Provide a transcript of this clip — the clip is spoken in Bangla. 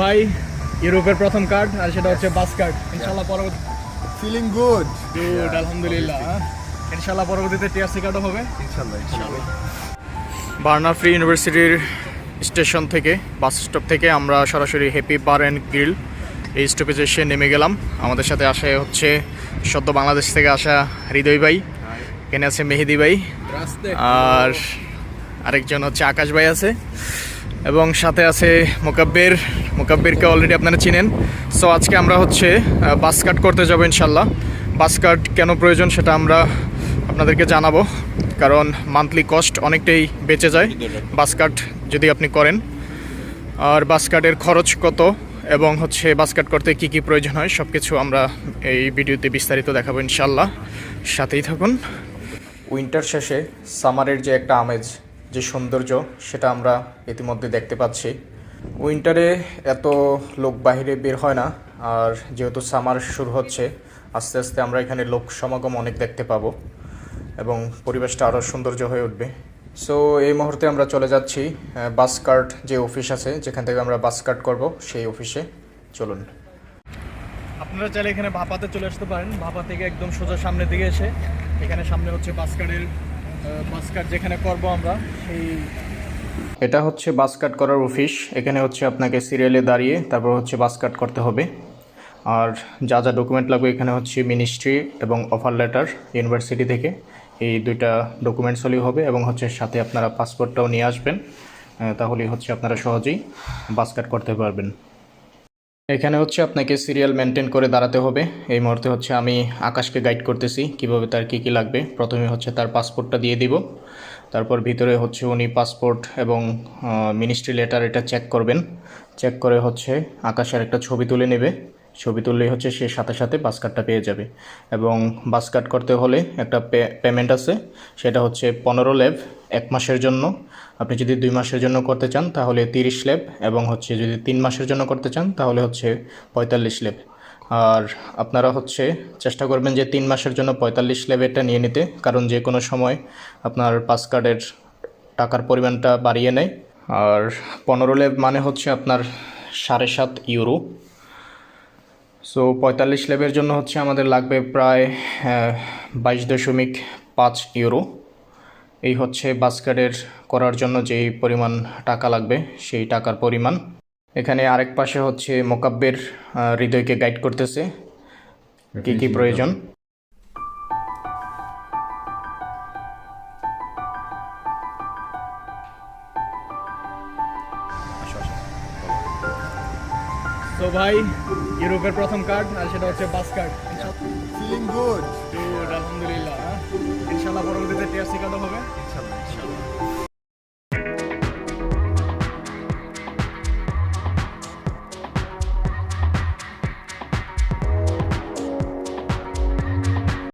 ভাই ইউরোপের প্রথম কার্ড আর সেটা হচ্ছে বাস কার্ড ইনশাল্লাহ পরবর্তী Feeling good. গুড আলহামদুলিল্লাহ হ্যাঁ। ইনশাল্লাহ পরবর্তীতে টিআরসি কার্ডও হবে। Inshallah, inshallah. বার্না ফ্রি ইউনিভার্সিটির স্টেশন থেকে বাস স্টপ থেকে আমরা সরাসরি হ্যাপি বার অ্যান্ড গ্রিল এই স্টপেজে এসে নেমে গেলাম। আমাদের সাথে আসা হচ্ছে সদ্য বাংলাদেশ থেকে আসা হৃদয় ভাই। এখানে আছে মেহেদি ভাই। আর আরেকজন হচ্ছে আকাশ ভাই আছে। এবং সাথে আছে মোকাব্বির। মোকাব্বিরকে অলরেডি আপনারা চিনেন। সো আজকে আমরা হচ্ছে বাস কাট করতে যাব ইনশাল্লাহ বাস কাট কেন প্রয়োজন সেটা আমরা আপনাদেরকে জানাব। কারণ মান্থলি কস্ট অনেকটাই বেঁচে যায়। বাস কাট যদি আপনি করেন। আর বাস কাটের খরচ কত? এবং হচ্ছে বাস কাট করতে কী কী প্রয়োজন হয়? সব কিছু আমরা এই ভিডিওতে বিস্তারিত দেখাবো ইনশাল্লাহ সাথেই থাকুন। উইন্টার শেষে সামারের যে একটা আমেজ যে সৌন্দর্য, সেটা আমরা ইতিমধ্যে দেখতে পাচ্ছি। উইন্টারে এত লোক বাইরে বের হয় না, আর যেহেতু সামার শুরু হচ্ছে, আস্তে আস্তে আমরা এখানে লোক সমাগম অনেক দেখতে পাবো এবং পরিবেশটা আরও সৌন্দর্য হয়ে উঠবে। সো এই মুহূর্তে আমরা চলে যাচ্ছি বাস কার্ট যে অফিস আছে, যেখান থেকে আমরা বাস কার্ট করব, সেই অফিসে। চলুন। আপনারা চাইলে এখানে ভাপাতে চলে আসতে পারেন। ভাপা থেকে একদম সোজা সামনের দিকে এসে, এখানে সামনে হচ্ছে বাস কার্ডের বাস কার্ড যেখানে করব আমরা সেই এটা হচ্ছে বাস কাট করার অফিস। এখানে হচ্ছে আপনাকে সিরিয়ালে দাঁড়িয়ে তারপর হচ্ছে বাস কাট করতে হবে। আর যা যা ডকুমেন্ট লাগবে এখানে হচ্ছে মিনিস্ট্রি এবং অফার লেটার ইউনিভার্সিটি থেকে। এই দুইটা ডকুমেন্টস হলেই হবে এবং হচ্ছে সাথে আপনারা পাসপোর্টটাও নিয়ে আসবেন। আহ, তাহলেই হচ্ছে আপনারা সহজেই বাস কাট করতে পারবেন। এখানে হচ্ছে আপনাকে সিরিয়াল মেনটেন করে দাঁড়াতে হবে। এই মুহূর্তে হচ্ছে আমি আকাশকে গাইড করতেছি, কীভাবে তার কি কি লাগবে। প্রথমে হচ্ছে তার পাসপোর্টটা দিয়ে দিব। তারপর ভিতরে হচ্ছে উনি পাসপোর্ট এবং মিনিস্ট্রি লেটার এটা চেক করবেন। চেক করে হচ্ছে আকাশের একটা ছবি তুলে নেবে। ছবি তুললেই হচ্ছে সে সাথে সাথে বাস কার্ডটা পেয়ে যাবে। এবং বাস কার্ড করতে হলে একটা পেমেন্ট আছে, সেটা হচ্ছে পনেরো লেব এক মাসের জন্য। আপনি যদি দুই মাসের জন্য করতে চান, তাহলে তিরিশ ল্যাব এবং হচ্ছে যদি তিন মাসের জন্য করতে চান, তাহলে হচ্ছে পঁয়তাল্লিশ ল্যাব আর আপনারা হচ্ছে চেষ্টা করবেন যে তিন মাসের জন্য পঁয়তাল্লিশ লেবেরটা নিয়ে নিতে, কারণ যে কোনো সময় আপনার পাস কার্ডের টাকার পরিমাণটা বাড়িয়ে নেয়। আর পনেরো লেব মানে হচ্ছে আপনার সাড়ে সাত ইউরো। সো পঁয়তাল্লিশ লেবের জন্য হচ্ছে আমাদের লাগবে প্রায় বাইশ দশমিক পাঁচ ইউরো। এই হচ্ছে বাস্কারের করার জন্য যেই পরিমাণ টাকা লাগবে সেই টাকার পরিমাণ। এখানে আরেক পাশে হচ্ছে মোকাব্বের হৃদয়কে গাইড করতেছে। কী কী প্রয়োজন? তো ভাই ইউরোপের প্রথম কার্ড আর সেটা হচ্ছে বাস কার্ড Feeling good. আলহামদুলিল্লাহ ইনশাআল্লাহ পরবর্তীতে টিআরসি কার্ডও হবে Inshallah, inshallah.